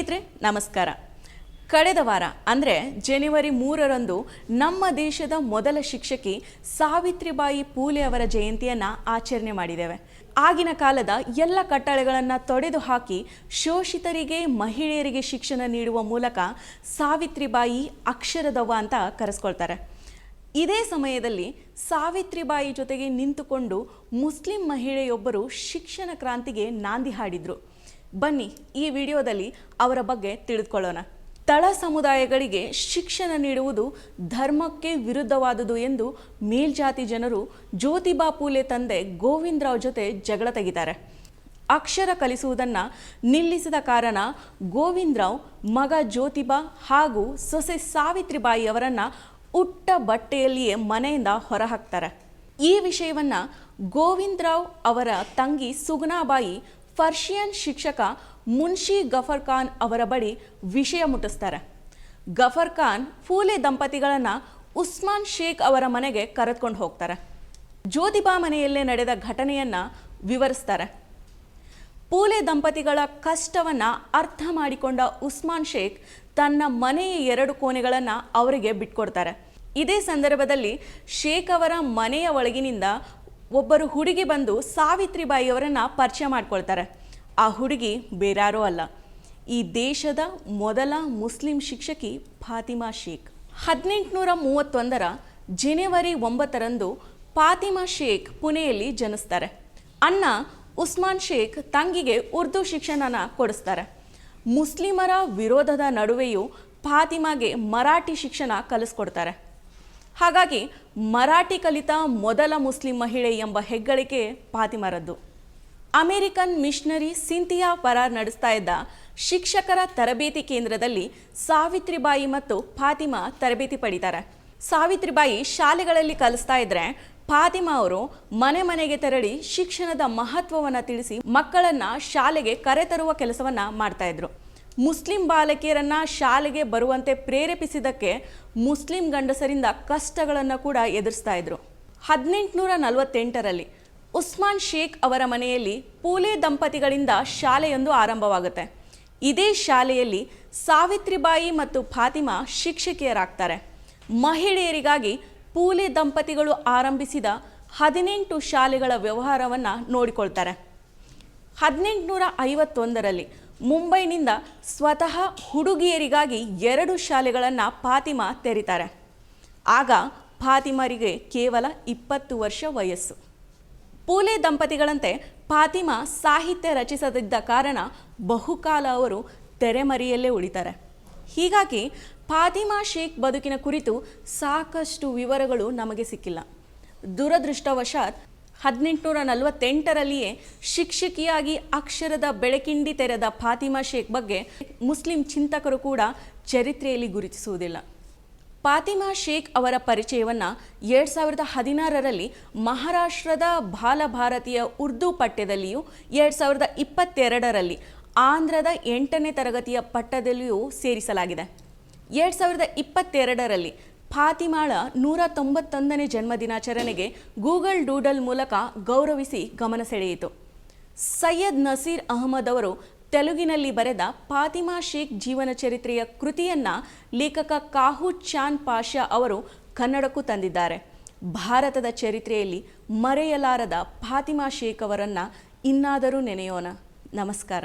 ನಮಸ್ಕಾರ. ಕಳೆದ ವಾರ, ಅಂದರೆ ಜನವರಿ ಮೂರರಂದು, ನಮ್ಮ ದೇಶದ ಮೊದಲ ಶಿಕ್ಷಕಿ ಸಾವಿತ್ರಿಬಾಯಿ ಪೂಲೆ ಅವರ ಜಯಂತಿಯನ್ನು ಆಚರಣೆ ಮಾಡಿದ್ದೇವೆ. ಆಗಿನ ಕಾಲದ ಎಲ್ಲ ಕಟ್ಟಳೆಗಳನ್ನು ತೊಡೆದು ಹಾಕಿ ಶೋಷಿತರಿಗೆ, ಮಹಿಳೆಯರಿಗೆ ಶಿಕ್ಷಣ ನೀಡುವ ಮೂಲಕ ಸಾವಿತ್ರಿಬಾಯಿ ಅಕ್ಷರದವ್ವ ಅಂತ ಕರೆಸ್ಕೊಳ್ತಾರೆ. ಇದೇ ಸಮಯದಲ್ಲಿ ಸಾವಿತ್ರಿಬಾಯಿ ಜೊತೆಗೆ ನಿಂತುಕೊಂಡು ಮುಸ್ಲಿಂ ಮಹಿಳೆಯೊಬ್ಬರು ಶಿಕ್ಷಣ ಕ್ರಾಂತಿಗೆ ನಾಂದಿ ಹಾಡಿದ್ರು. ಬನ್ನಿ ಈ ವಿಡಿಯೋದಲ್ಲಿ ಅವರ ಬಗ್ಗೆ ತಿಳಿದುಕೊಳ್ಳೋಣ. ತಳ ಸಮುದಾಯಗಳಿಗೆ ಶಿಕ್ಷಣ ನೀಡುವುದು ಧರ್ಮಕ್ಕೆ ವಿರುದ್ಧವಾದುದು ಎಂದು ಮೇಲ್ಜಾತಿ ಜನರು ಜ್ಯೋತಿಬಾ ಫೂಲೆ ತಂದೆ ಗೋವಿಂದರಾವ್ ಜೊತೆ ಜಗಳ ತೆಗಿತಾರೆ. ಅಕ್ಷರ ಕಲಿಸುವುದನ್ನು ನಿಲ್ಲಿಸಿದ ಕಾರಣ ಗೋವಿಂದರಾವ್ ಮಗ ಜ್ಯೋತಿಬಾ ಹಾಗೂ ಸೊಸೆ ಸಾವಿತ್ರಿಬಾಯಿ ಅವರನ್ನು ಉಟ್ಟ ಬಟ್ಟೆಯಲ್ಲಿಯೇ ಮನೆಯಿಂದ ಹೊರಹಾಕ್ತಾರೆ. ಈ ವಿಷಯವನ್ನು ಗೋವಿಂದರಾವ್ ಅವರ ತಂಗಿ ಸುಗುಣಾಬಾಯಿ ಫರ್ಷಿಯನ್ ಶಿಕ್ಷಕ ಮುನ್ಷಿ ಗಫರ್ ಖಾನ್ ಅವರ ಬಳಿ ವಿಷಯ ಮುಟ್ಟಿಸ್ತಾರೆ. ಗಫರ್ ಖಾನ್ ಫೂಲೆ ದಂಪತಿಗಳನ್ನು ಉಸ್ಮಾನ್ ಶೇಖ್ ಅವರ ಮನೆಗೆ ಕರೆದುಕೊಂಡು ಹೋಗ್ತಾರೆ. ಜ್ಯೋತಿಬಾ ಮನೆಯಲ್ಲೇ ನಡೆದ ಘಟನೆಯನ್ನು ವಿವರಿಸ್ತಾರೆ. ಪೂಲೆ ದಂಪತಿಗಳ ಕಷ್ಟವನ್ನ ಅರ್ಥ ಮಾಡಿಕೊಂಡ ಉಸ್ಮಾನ್ ಶೇಖ್ ತನ್ನ ಮನೆಯ ಎರಡು ಕೋಣೆಗಳನ್ನು ಅವರಿಗೆ ಬಿಟ್ಕೊಡ್ತಾರೆ. ಇದೇ ಸಂದರ್ಭದಲ್ಲಿ ಶೇಖ್ ಅವರ ಮನೆಯ ಒಳಗಿನಿಂದ ಒಬ್ಬರು ಹುಡುಗಿ ಬಂದು ಸಾವಿತ್ರಿಬಾಯಿಯವರನ್ನ ಪರಿಚಯ ಮಾಡ್ಕೊಳ್ತಾರೆ. ಆ ಹುಡುಗಿ ಬೇರಾರೋ ಅಲ್ಲ. ಈ ದೇಶದ ಮೊದಲ ಮುಸ್ಲಿಂ ಶಿಕ್ಷಕಿ ಫಾತಿಮಾ ಶೇಖ್. ಹದಿನೆಂಟುನೂರ ಮೂವತ್ತೊಂದರ ಜನವರಿ ಒಂಬತ್ತರಂದು ಫಾತಿಮಾ ಶೇಖ್ ಪುಣೆಯಲ್ಲಿ ಜನಿಸ್ತಾರೆ. ಅಣ್ಣ ಉಸ್ಮಾನ್ ಶೇಖ್ ತಂಗಿಗೆ ಉರ್ದು ಶಿಕ್ಷಣನ ಕೊಡಿಸ್ತಾರೆ. ಮುಸ್ಲಿಮರ ವಿರೋಧದ ನಡುವೆಯೂ ಫಾತಿಮಾಗೆ ಮರಾಠಿ ಶಿಕ್ಷಣ ಕಲಿಸ್ಕೊಡ್ತಾರೆ. ಹಾಗಾಗಿ ಮರಾಠಿ ಕಲಿತ ಮೊದಲ ಮುಸ್ಲಿಂ ಮಹಿಳೆ ಎಂಬ ಹೆಗ್ಗಳಿಕೆ ಫಾತಿಮರದ್ದು ಅಮೆರಿಕನ್ ಮಿಷನರಿ ಸಿಂಥಿಯಾ ಪರಾರ್ ನಡೆಸ್ತಾ ಇದ್ದ ಶಿಕ್ಷಕರ ತರಬೇತಿ ಕೇಂದ್ರದಲ್ಲಿ ಸಾವಿತ್ರಿಬಾಯಿ ಮತ್ತು ಫಾತಿಮಾ ತರಬೇತಿ ಪಡಿತಾರೆ. ಸಾವಿತ್ರಿಬಾಯಿ ಶಾಲೆಗಳಲ್ಲಿ ಕಲಿಸ್ತಾ ಇದ್ರೆ ಫಾತಿಮಾ ಅವರು ಮನೆ ಮನೆಗೆ ತೆರಳಿ ಶಿಕ್ಷಣದ ಮಹತ್ವವನ್ನು ತಿಳಿಸಿ ಮಕ್ಕಳನ್ನು ಶಾಲೆಗೆ ಕರೆತರುವ ಕೆಲಸವನ್ನು ಮಾಡ್ತಾ ಇದ್ರು. ಮುಸ್ಲಿಂ ಬಾಲಕಿಯರನ್ನು ಶಾಲೆಗೆ ಬರುವಂತೆ ಪ್ರೇರೇಪಿಸಿದ್ದಕ್ಕೆ ಮುಸ್ಲಿಂ ಗಂಡಸರಿಂದ ಕಷ್ಟಗಳನ್ನು ಕೂಡ ಎದುರಿಸ್ತಾ ಇದ್ರು. ಹದಿನೆಂಟುನೂರ ನಲವತ್ತೆಂಟರಲ್ಲಿ ಉಸ್ಮಾನ್ ಶೇಖ್ ಅವರ ಮನೆಯಲ್ಲಿ ಪೂಲೆ ದಂಪತಿಗಳಿಂದ ಶಾಲೆಯೊಂದು ಆರಂಭವಾಗುತ್ತೆ. ಇದೇ ಶಾಲೆಯಲ್ಲಿ ಸಾವಿತ್ರಿಬಾಯಿ ಮತ್ತು ಫಾತಿಮಾ ಶಿಕ್ಷಕಿಯರಾಗ್ತಾರೆ. ಮಹಿಳೆಯರಿಗಾಗಿ ಪೂಲೆ ದಂಪತಿಗಳು ಆರಂಭಿಸಿದ ಹದಿನೆಂಟು ಶಾಲೆಗಳ ವ್ಯವಹಾರವನ್ನು ನೋಡಿಕೊಳ್ತಾರೆ. ಹದಿನೆಂಟುನೂರ ಐವತ್ತೊಂದರಲ್ಲಿ ಮುಂಬೈನಿಂದ ಸ್ವತಃ ಹುಡುಗಿಯರಿಗಾಗಿ ಎರಡು ಶಾಲೆಗಳನ್ನು ಫಾತಿಮಾ ತೆರೀತಾರೆ. ಆಗ ಫಾತಿಮರಿಗೆ ಕೇವಲ ಇಪ್ಪತ್ತು ವರ್ಷ ವಯಸ್ಸು. ಪೂಲೆ ದಂಪತಿಗಳಂತೆ ಫಾತಿಮಾ ಸಾಹಿತ್ಯ ರಚಿಸದಿದ್ದ ಕಾರಣ ಬಹುಕಾಲ ಅವರು ತೆರೆಮರೆಯಲ್ಲೇ ಉಳಿತಾರೆ. ಹೀಗಾಗಿ ಫಾತಿಮಾ ಶೇಖ್ ಬದುಕಿನ ಕುರಿತು ಸಾಕಷ್ಟು ವಿವರಗಳು ನಮಗೆ ಸಿಕ್ಕಿಲ್ಲ. ದುರದೃಷ್ಟವಶಾತ್ ಹದಿನೆಂಟುನೂರ ನಲವತ್ತೆಂಟರಲ್ಲಿಯೇ ಶಿಕ್ಷಕಿಯಾಗಿ ಅಕ್ಷರದ ಬೆಳಕಿಂಡಿ ತೆರೆದ ಫಾತಿಮಾ ಶೇಖ್ ಬಗ್ಗೆ ಮುಸ್ಲಿಂ ಚಿಂತಕರು ಕೂಡ ಚರಿತ್ರೆಯಲ್ಲಿ ಗುರುತಿಸುವುದಿಲ್ಲ. ಫಾತಿಮಾ ಶೇಖ್ ಅವರ ಪರಿಚಯವನ್ನು ಎರಡು ಸಾವಿರದ ಹದಿನಾರರಲ್ಲಿ ಮಹಾರಾಷ್ಟ್ರದ ಬಾಲಭಾರತೀಯ ಉರ್ದು ಪಠ್ಯದಲ್ಲಿಯೂ ಎರಡು ಸಾವಿರದ ಇಪ್ಪತ್ತೆರಡರಲ್ಲಿ ಆಂಧ್ರದ ಎಂಟನೇ ತರಗತಿಯ ಪಠ್ಯದಲ್ಲಿಯೂ ಸೇರಿಸಲಾಗಿದೆ. ಎರಡು ಸಾವಿರದ ಇಪ್ಪತ್ತೆರಡರಲ್ಲಿ ಫಾತಿಮಾಳ ನೂರ ತೊಂಬತ್ತೊಂದನೇ ಜನ್ಮದಿನಾಚರಣೆಗೆ ಗೂಗಲ್ ಡೂಡಲ್ ಮೂಲಕ ಗೌರವಿಸಿ ಗಮನ ಸೆಳೆಯಿತು. ಸೈಯದ್ ನಸೀರ್ ಅಹಮದ್ ಅವರು ತೆಲುಗಿನಲ್ಲಿ ಬರೆದ ಫಾತಿಮಾ ಶೇಖ್ ಜೀವನ ಚರಿತ್ರೆಯ ಕೃತಿಯನ್ನ ಲೇಖಕ ಕಾಹು ಚಾನ್ ಪಾಷಾ ಅವರು ಕನ್ನಡಕ್ಕೂ ತಂದಿದ್ದಾರೆ. ಭಾರತದ ಚರಿತ್ರೆಯಲ್ಲಿ ಮರೆಯಲಾರದ ಫಾತಿಮಾ ಶೇಖ್ ಅವರನ್ನು ಇನ್ನಾದರೂ ನೆನೆಯೋಣ. ನಮಸ್ಕಾರ.